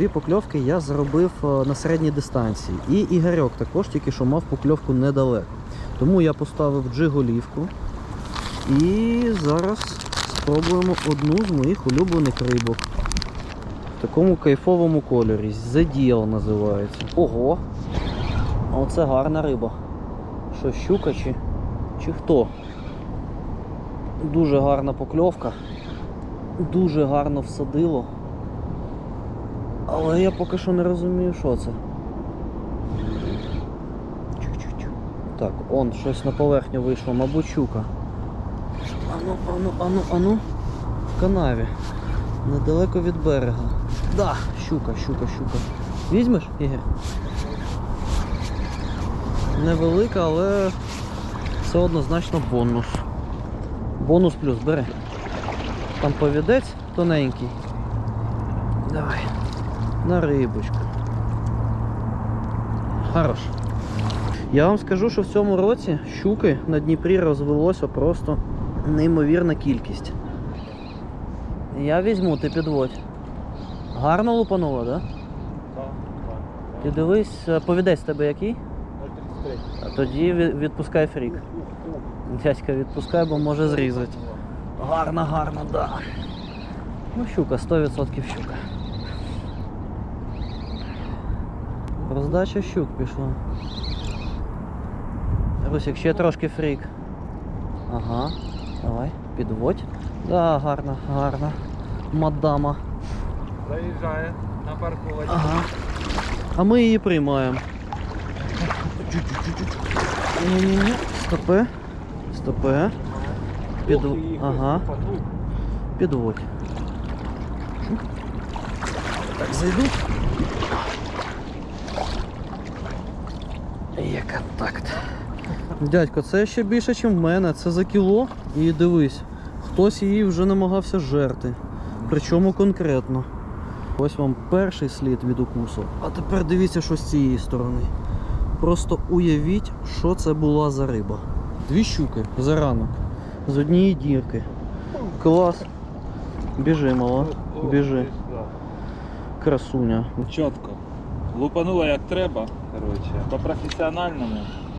дві покльовки я зробив е, на середній дистанції. І Ігорьок також тільки що мав покльовку недалеко. Тому я поставив джиголівку. І зараз спробуємо одну з моїх улюблених рибок. В такому кайфовому кольорі. The називається. Ого! Оце гарна риба. Що, щука чи, чи хто? Дуже гарна покльовка. Дуже гарно всадило. Але я поки що не розумію, що це. Так, он щось на поверхню вийшло, мабуть, щука. Ану, ану, ану, ану. В канаві. Недалеко від берега. Да, щука, щука, щука. Візьмеш, Ігор? Невелика, але це однозначно бонус. Бонус плюс, бери. Там повідець тоненький. Давай. На рибочку. Хорош. Я вам скажу, що в цьому році щуки на Дніпрі розвелося просто неймовірна кількість. Я візьму, ти підводь. Гарно лупануло, так? Да? Ти дивись, е, повідець тебе який? А тоді відпускай фрік. Дядька відпускай, бо може зрізати. Гарно, гарно, да. Ну, щука, 100% щука. Роздача щук пішла. Русик, ще трошки фрік. Ага, давай, підводь. Да, гарно, гарно. Мадама. Заїжджає на парковочку. Ага. А ми її приймаємо. Ні-ні-ні. Піду... Ох, їх Ага. Підводь. Так, зайду. Дядько, це ще більше, ніж в мене. Це за кіло. І дивись, хтось її вже намагався жерти. Причому конкретно. Ось вам перший слід від укусу. А тепер дивіться, що з цієї сторони. Просто уявіть, що це була за риба. Дві щуки за ранок. З однієї дірки. Клас. Біжи, мала. Біжи. Красуня. Чітко. Лупанула як треба, коротше, по професіональному.